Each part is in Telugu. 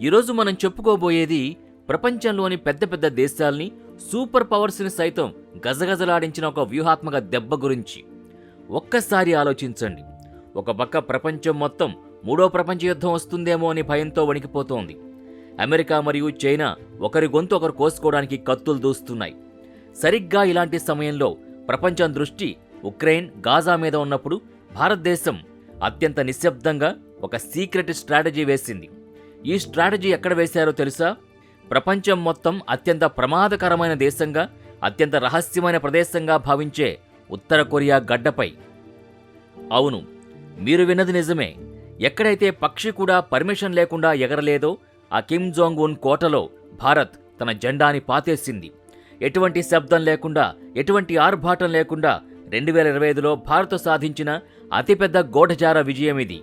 ఈరోజు మనం చెప్పుకోబోయేది ప్రపంచంలోని పెద్ద పెద్ద దేశాల్ని సూపర్ పవర్స్ని సైతం గజగజలాడించిన ఒక వ్యూహాత్మక దెబ్బ గురించి. ఒక్కసారి ఆలోచించండి. ఒక పక్క ప్రపంచం మొత్తం మూడో ప్రపంచ యుద్ధం వస్తుందేమో అని భయంతో వణికిపోతోంది. అమెరికా మరియు చైనా ఒకరి గొంతు ఒకరు కోసుకోవడానికి కత్తులు దూస్తున్నాయి. సరిగ్గా ఇలాంటి సమయంలో ప్రపంచం దృష్టి ఉక్రెయిన్ గాజా మీద ఉన్నప్పుడు భారతదేశం అత్యంత నిశ్శబ్దంగా ఒక సీక్రెట్ స్ట్రాటజీ వేసింది. ఈ స్ట్రాటజీ ఎక్కడ వేశారో తెలుసా? ప్రపంచం మొత్తం అత్యంత ప్రమాదకరమైన దేశంగా అత్యంత రహస్యమైన ప్రదేశంగా భావించే ఉత్తర కొరియా గడ్డపై. అవును మీరు విన్నది నిజమే. ఎక్కడైతే పక్షి కూడా పర్మిషన్ లేకుండా ఎగరలేదో ఆ కిమ్ జోంగ్ ఉన్ కోటలో భారత్ తన జెండాని పాతేసింది. ఎటువంటి శబ్దం లేకుండా ఎటువంటి ఆర్భాటం లేకుండా రెండు వేల ఇరవై ఐదులో భారత్ సాధించిన అతిపెద్ద గోఢజార విజయం ఇది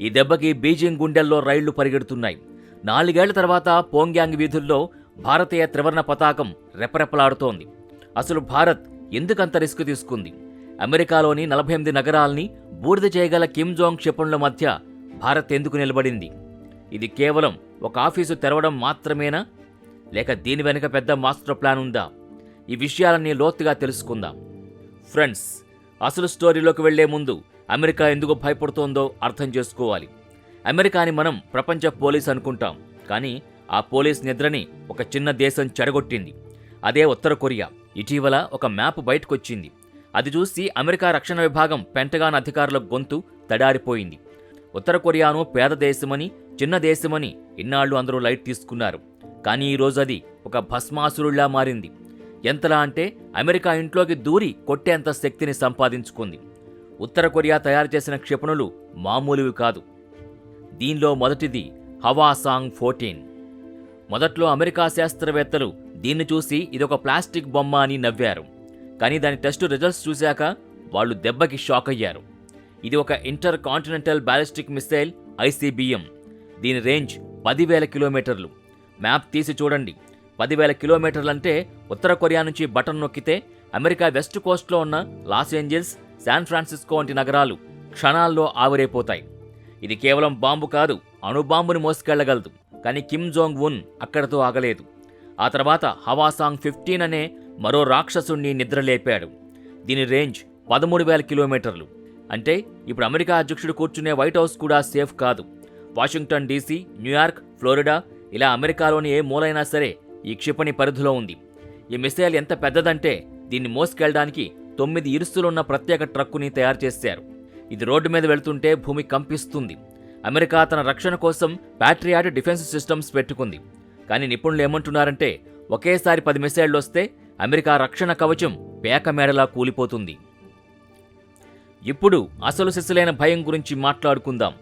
ఈ దెబ్బకి బీజింగ్ గుండెల్లో రైళ్ళు పరిగెడుతున్నాయి. నాలుగేళ్ళ తర్వాత పోంగ్యాంగ్ వీధుల్లో భారతీయ త్రివర్ణ పతాకం రెపరెపలాడుతోంది. అసలు భారత్ ఎందుకంత రిస్క్ తీసుకుంది? అమెరికాలోని నలభై ఎనిమిది నగరాల్ని బూడిద చేయగల కిమ్ జోంగ్ క్షిపణుల మధ్య భారత్ ఎందుకు నిలబడింది? ఇది కేవలం ఒక ఆఫీసు తెరవడం మాత్రమేనా? లేక దీని వెనుక పెద్ద మాస్టర్ ప్లాన్ ఉందా? ఈ విషయాలన్నీ లోతుగా తెలుసుకుందాం. ఫ్రెండ్స్ అసలు స్టోరీలోకి వెళ్ళే ముందు అమెరికా ఎందుకు భయపడుతోందో అర్థం చేసుకోవాలి. అమెరికాని మనం ప్రపంచ పోలీస్ అనుకుంటాం. కానీ ఆ పోలీస్ నిద్రని ఒక చిన్న దేశం చెడగొట్టింది. అదే ఉత్తర కొరియా. ఇటీవల ఒక మ్యాప్ బయటకొచ్చింది. అది చూసి అమెరికా రక్షణ విభాగం పెంటగాన్ అధికారుల గొంతు తడారిపోయింది. ఉత్తర కొరియాను పేద దేశమని చిన్న దేశమని ఇన్నాళ్ళు అందరూ లైట్ తీసుకున్నారు. కానీ ఈరోజు అది ఒక భస్మాసురుళ్ళా మారింది. ఎంతలా అంటే అమెరికా ఇంట్లోకి దూరి కొట్టేంత శక్తిని సంపాదించుకుంది. ఉత్తర కొరియా తయారు చేసిన క్షిపణులు మామూలువి కాదు. దీనిలో మొదటిది హవాసాంగ్ ఫోర్టీన్. మొదట్లో అమెరికా శాస్త్రవేత్తలు దీన్ని చూసి ఇదొక ప్లాస్టిక్ బొమ్మ అని నవ్వారు. కానీ దాని టెస్ట్ రిజల్ట్స్ చూశాక వాళ్ళు దెబ్బకి షాక్ అయ్యారు. ఇది ఒక intercontinental ballistic missile ICBM. దీని రేంజ్ పదివేల కిలోమీటర్లు. మ్యాప్ తీసి చూడండి. పదివేల కిలోమీటర్లంటే ఉత్తర కొరియా నుంచి బటన్ నొక్కితే అమెరికా వెస్ట్ కోస్ట్లో ఉన్న లాస్ ఏంజల్స్ శాన్ ఫ్రాన్సిస్కో వంటి నగరాలు క్షణాల్లో ఆవిరైపోతాయి. ఇది కేవలం బాంబు కాదు అణుబాంబుని మోసుకెళ్ళగలదు. కానీ కిమ్ జోంగ్ ఉన్ అక్కడతో ఆగలేదు. ఆ తర్వాత హవాసాంగ్ ఫిఫ్టీన్ అనే మరో రాక్షసుణ్ణి నిద్రలేపాడు. దీని రేంజ్ పదమూడు వేల కిలోమీటర్లు. అంటే ఇప్పుడు అమెరికా అధ్యక్షుడు కూర్చునే వైట్ హౌస్ కూడా సేఫ్ కాదు. Washington DC New York Florida ఇలా అమెరికాలోని ఏ మూలైనా సరే ఈ క్షిపణి పరిధిలో ఉంది. ఈ మిసైల్ ఎంత పెద్దదంటే దీన్ని మోసుకెళ్ళడానికి తొమ్మిది ఇరుసులున్న ప్రత్యేక ట్రక్కుని తయారు చేశారు. ఇది రోడ్డు మీద వెళ్తుంటే భూమి కంపిస్తుంది. అమెరికా తన రక్షణ కోసం ప్యాట్రియాట్ డిఫెన్స్ సిస్టమ్స్ పెట్టుకుంది. కానీ నిపుణులు ఏమంటున్నారంటే ఒకేసారి పది మిసైళ్ళు వస్తే అమెరికా రక్షణ కవచం పేక మేడలా కూలిపోతుంది. ఇప్పుడు అసలు సిసలైన భయం గురించి మాట్లాడుకుందాం.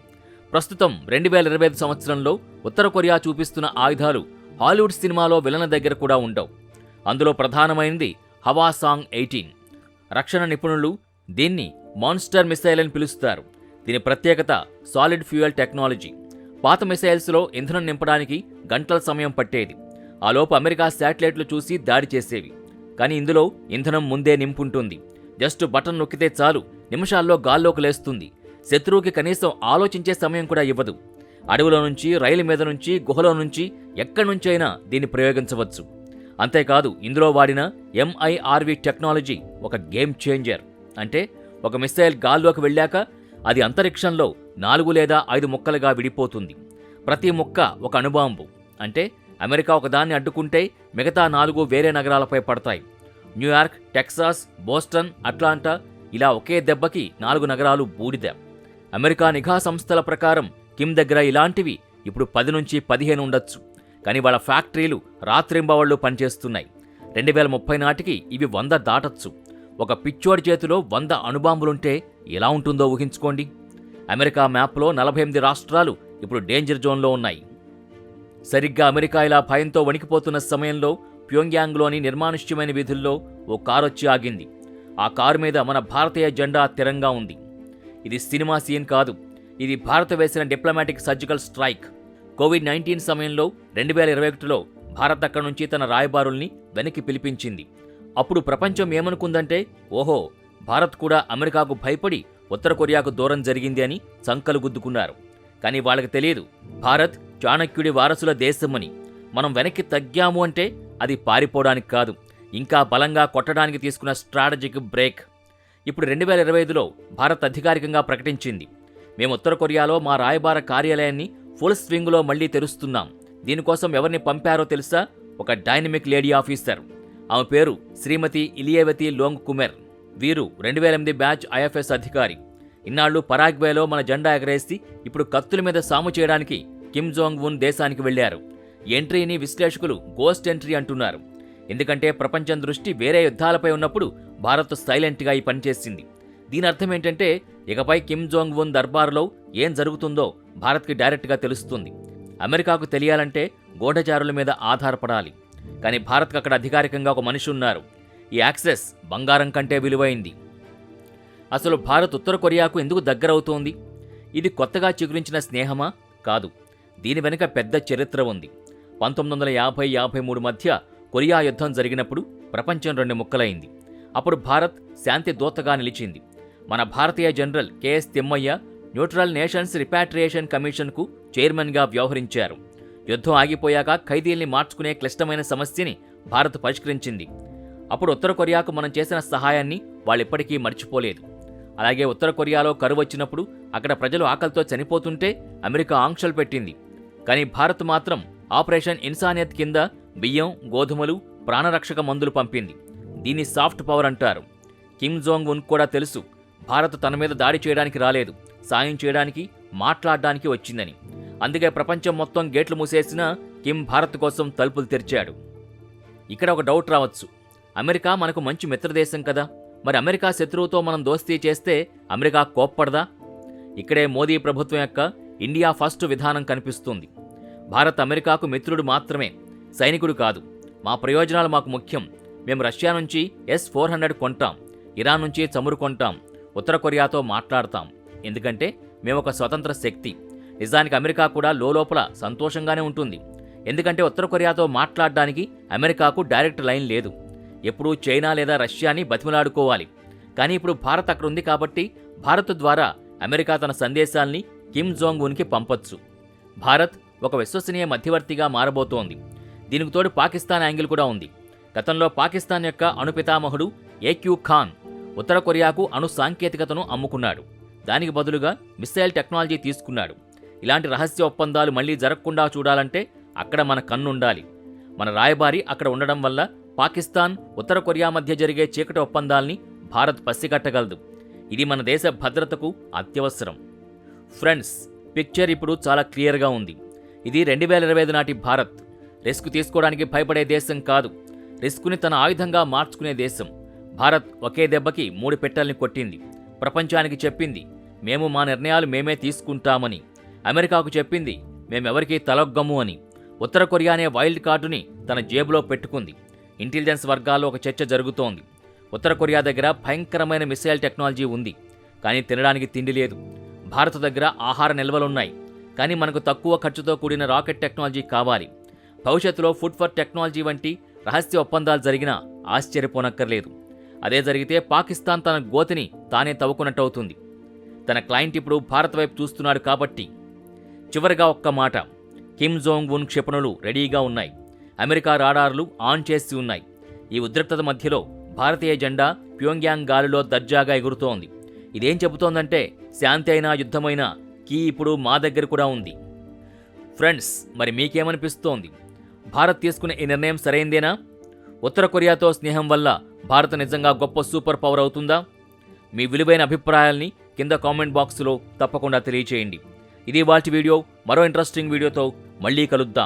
ప్రస్తుతం రెండు వేల ఇరవై ఐదు సంవత్సరంలో ఉత్తర కొరియా చూపిస్తున్న ఆయుధాలు హాలీవుడ్ సినిమాలో విలన దగ్గర కూడా ఉండవు. అందులో ప్రధానమైనది హవా సాంగ్ ఎయిటీన్. రక్షణ నిపుణులు దీన్ని మాన్స్టర్ మిసైల్ అని పిలుస్తారు. దీని ప్రత్యేకత సాలిడ్ ఫ్యూయల్ టెక్నాలజీ. పాత మిసైల్స్లో ఇంధనం నింపడానికి గంటల సమయం పట్టేది. ఆలోపు అమెరికా శాటిలైట్లు చూసి దాడి చేసేవి. కానీ ఇందులో ఇంధనం ముందే నింపుంటుంది. జస్ట్ బటన్ నొక్కితే చాలు నిమిషాల్లో గాల్లోకి లేస్తుంది. శత్రువుకి కనీసం ఆలోచించే సమయం కూడా ఇవ్వదు. అడవిలో నుంచి రైలు మీద నుంచి గుహలో నుంచి ఎక్కడి నుంచైనా దీన్ని ప్రయోగించవచ్చు. అంతేకాదు ఇందులో వాడిన ఎంఐఆర్వి టెక్నాలజీ ఒక గేమ్ చేంజర్. అంటే ఒక మిసైల్ గాల్లోకి వెళ్ళాక అది అంతరిక్షంలో నాలుగు లేదా ఐదు ముక్కలుగా విడిపోతుంది. ప్రతి ముక్క ఒక అణుబాంబు. అంటే అమెరికా ఒకదాన్ని అడ్డుకుంటే మిగతా నాలుగు వేరే నగరాలపై పడతాయి. న్యూయార్క్ టెక్సాస్ బోస్టన్ అట్లాంటా ఇలా ఒకే దెబ్బకి నాలుగు నగరాలు బూడిద. అమెరికా నిఘా సంస్థల ప్రకారం కిమ్ దగ్గర ఇలాంటివి ఇప్పుడు పది నుంచి పదిహేను ఉండొచ్చు. కానీ వాళ్ళ ఫ్యాక్టరీలు రాత్రింబవళ్ళు పనిచేస్తున్నాయి. రెండు వేల ముప్పై నాటికి ఇవి వంద దాటచ్చు. ఒక పిచ్చోడి చేతిలో వంద అణుబాంబులుంటే ఎలా ఉంటుందో ఊహించుకోండి. అమెరికా మ్యాప్లో నలభై ఎనిమిది రాష్ట్రాలు ఇప్పుడు డేంజర్ జోన్లో ఉన్నాయి. సరిగ్గా అమెరికా ఇలా భయంతో వణికిపోతున్న సమయంలో ప్యోంగ్యాంగ్లోని నిర్మానుష్యమైన వీధుల్లో ఓ కారొచ్చి ఆగింది. ఆ కారు మీద మన భారతీయ జెండా తిరంగా ఉంది. ఇది సినిమా సీన్ కాదు. ఇది భారత వేసిన diplomatic surgical strike. Covid nineteen సమయంలో రెండు వేల ఇరవై ఒకటిలో భారత్ అక్కడి నుంచి తన రాయబారుల్ని వెనక్కి పిలిపించింది. అప్పుడు ప్రపంచం ఏమనుకుందంటే ఓహో భారత్ కూడా అమెరికాకు భయపడి ఉత్తర కొరియాకు దూరం జరిగింది అని సంకలు గుద్దుకున్నారు. కానీ వాళ్ళకి తెలియదు భారత్ చాణక్యుడి వారసుల దేశమని. మనం వెనక్కి తగ్గాము అంటే అది పారిపోవడానికి కాదు ఇంకా బలంగా కొట్టడానికి తీసుకున్న స్ట్రాటజిక్ బ్రేక్. ఇప్పుడు రెండు వేల ఇరవై ఐదులో భారత్ అధికారికంగా ప్రకటించింది. మేము ఉత్తర కొరియాలో మా రాయబార కార్యాలయాన్ని ఫుల్ స్వింగ్లో మళ్ళీ తెరుస్తున్నాం. దీనికోసం ఎవరిని పంపారో తెలుసా? ఒక డైనమిక్ లేడీ ఆఫీసర్. ఆమె పేరు శ్రీమతి ఇలియవతి లోంగ్ కుమెర్. వీరు రెండు వేల ఎనిమిది బ్యాచ్ ఐఎఫ్ఎస్ అధికారి. ఇన్నాళ్ళు పరాగ్వేలో మన జెండా ఎగరేసి ఇప్పుడు కత్తుల మీద సాము చేయడానికి కిమ్ జోంగ్ ఉన్ దేశానికి వెళ్ళారు ఎంట్రీని విశ్లేషకులు గోస్ట్ ఎంట్రీ అంటున్నారు. ఎందుకంటే ప్రపంచం దృష్టి వేరే యుద్ధాలపై ఉన్నప్పుడు భారత్ సైలెంట్గా ఈ పనిచేసింది దీని అర్థం ఏంటంటే ఇకపై కిమ్ జోంగ్ ఉన్ దర్బార్లో ఏం జరుగుతుందో భారత్కి డైరెక్ట్గా తెలుస్తుంది. అమెరికాకు తెలియాలంటే గూఢచారుల మీద ఆధారపడాలి. కానీ భారత్కు అక్కడ అధికారికంగా ఒక మనిషి ఉన్నారు. ఈ యాక్సెస్ బంగారం కంటే విలువైంది. అసలు భారత్ ఉత్తర కొరియాకు ఎందుకు దగ్గరవుతోంది? ఇది కొత్తగా చిగురించిన స్నేహమా? కాదు. దీని వెనుక పెద్ద చరిత్ర ఉంది. పంతొమ్మిది వందల యాభై యాభై మూడు మధ్య కొరియా యుద్ధం జరిగినప్పుడు ప్రపంచం రెండు ముక్కలైంది. అప్పుడు భారత్ శాంతి దూతగా నిలిచింది. మన భారతీయ general KS Thimayya neutral nations repatriation కమిషన్కు చైర్మన్గా వ్యవహరించారు. యుద్ధం ఆగిపోయాక ఖైదీల్ని మార్చుకునే క్లిష్టమైన సమస్యని భారత్ పరిష్కరించింది. అప్పుడు ఉత్తర కొరియాకు మనం చేసిన సహాయాన్ని వాళ్ళిప్పటికీ మర్చిపోలేదు. అలాగే ఉత్తర కొరియాలో కరువు వచ్చినప్పుడు అక్కడ ప్రజలు ఆకలితో చనిపోతుంటే అమెరికా ఆంక్షలు పెట్టింది. కానీ భారత్ మాత్రం ఆపరేషన్ ఇన్సానియత్ కింద బియ్యం గోధుమలు ప్రాణరక్షక మందులు పంపింది. దీన్ని సాఫ్ట్ పవర్ అంటారు. కిమ్ జోంగ్ ఉన్ కూడా తెలుసు. భారత్ తన మీద దాడి చేయడానికి రాలేదు సాయం చేయడానికి మాట్లాడడానికి వచ్చిందని. అందుకే ప్రపంచం మొత్తం గేట్లు మూసేసినా కిమ్ భారత్ కోసం తలుపులు తెరిచాడు. ఇక్కడ ఒక డౌట్ రావచ్చు. అమెరికా మనకు మంచి మిత్రదేశం కదా? మరి అమెరికా శత్రువుతో మనం దోస్తీ చేస్తే అమెరికా కోప్పడదా? ఇక్కడే మోదీ ప్రభుత్వం యొక్క ఇండియా ఫస్ట్ విధానం కనిపిస్తుంది. భారత్ అమెరికాకు మిత్రుడు మాత్రమే సైనికుడు కాదు. మా ప్రయోజనాలు మాకు ముఖ్యం. మేము రష్యా నుంచి ఎస్ ఫోర్ హండ్రెడ్ కొంటాం ఇరాన్ నుంచి చమురు కొంటాం ఉత్తర కొరియాతో మాట్లాడతాం. ఎందుకంటే మేము ఒక స్వతంత్ర శక్తి. నిజానికి అమెరికా కూడా లోపల సంతోషంగానే ఉంటుంది. ఎందుకంటే ఉత్తర కొరియాతో మాట్లాడడానికి అమెరికాకు డైరెక్ట్ లైన్ లేదు. ఎప్పుడూ చైనా లేదా రష్యాని బతిమలాడుకోవాలి. కానీ ఇప్పుడు భారత్ అక్కడ ఉంది కాబట్టి భారత్ ద్వారా అమెరికా తన సందేశాల్ని కిమ్ జోంగ్ ఉన్కి పంపొచ్చు. భారత్ ఒక విశ్వసనీయ మధ్యవర్తిగా మారబోతోంది. దీనికి తోడు పాకిస్తాన్ యాంగిల్ కూడా ఉంది. గతంలో పాకిస్తాన్ యొక్క అణుపితామహుడు ఏక్యూ ఖాన్ ఉత్తర కొరియాకు అణు సాంకేతికతను అమ్ముకున్నాడు. దానికి బదులుగా మిస్సైల్ టెక్నాలజీ తీసుకున్నాడు. ఇలాంటి రహస్య ఒప్పందాలు మళ్ళీ జరగకుండా చూడాలంటే అక్కడ మన కన్నుండాలి. మన రాయబారి అక్కడ ఉండడం వల్ల పాకిస్తాన్ ఉత్తర కొరియా మధ్య జరిగే చీకటి ఒప్పందాల్ని భారత్ పసిగట్టగలదు. ఇది మన దేశ భద్రతకు అత్యవసరం. ఫ్రెండ్స్ పిక్చర్ ఇప్పుడు చాలా క్లియర్గా ఉంది. ఇది రెండు వేల ఇరవై ఐదు నాటి భారత్. రిస్క్ తీసుకోవడానికి భయపడే దేశం కాదు. రిస్క్ని తన ఆయుధంగా మార్చుకునే దేశం. భారత్ ఒకే దెబ్బకి మూడు పెట్టెల్ని కొట్టింది. ప్రపంచానికి చెప్పింది మేము మా నిర్ణయాలు మేమే తీసుకుంటామని. అమెరికాకు చెప్పింది మేమెవరికీ తలొగ్గము అని. ఉత్తర కొరియా అనే వైల్డ్ కార్డుని తన జేబులో పెట్టుకుంది. ఇంటెలిజెన్స్ వర్గాల్లో ఒక చర్చ జరుగుతోంది. ఉత్తర కొరియా దగ్గర భయంకరమైన మిసైల్ టెక్నాలజీ ఉంది కానీ తినడానికి తిండి లేదు. భారత్ దగ్గర ఆహార నిల్వలున్నాయి కానీ మనకు తక్కువ ఖర్చుతో కూడిన రాకెట్ టెక్నాలజీ కావాలి. భవిష్యత్తులో ఫుడ్ ఫర్ టెక్నాలజీ వంటి రహస్య ఒప్పందాలు జరిగినా ఆశ్చర్యపోనక్కర్లేదు. అదే జరిగితే పాకిస్తాన్ తన గోతిని తానే తవ్వుకున్నట్టవుతుంది. తన క్లయింట్ ఇప్పుడు భారత్ వైపు చూస్తున్నాడు కాబట్టి. చివరిగా ఒక్క మాట. కిమ్ జోంగ్ ఉన్ క్షిపణులు రెడీగా ఉన్నాయి. అమెరికా రాడార్లు ఆన్ చేసి ఉన్నాయి. ఈ ఉద్రిక్తత మధ్యలో భారతీయ జెండా ప్యోంగ్యాంగ్ గాలిలో దర్జాగా ఎగురుతోంది. ఇదేం చెబుతోందంటే శాంతి అయినా యుద్ధమైనా కీ ఇప్పుడు మా దగ్గర కూడా ఉంది. ఫ్రెండ్స్ మరి మీకేమనిపిస్తోంది? భారత్ తీసుకునే ఈ నిర్ణయం సరైందేనా? ఉత్తర కొరియాతో స్నేహం వల్ల భారత్ నిజంగా గొప్ప సూపర్ పవర్ అవుతుందా? మీ విలువైన అభిప్రాయాల్ని కింద కామెంట్ బాక్సులో తప్పకుండా తెలియచేయండి. ఇది వాటి వీడియో. మరో ఇంట్రెస్టింగ్ వీడియోతో మళ్ళీ కలుద్దాం.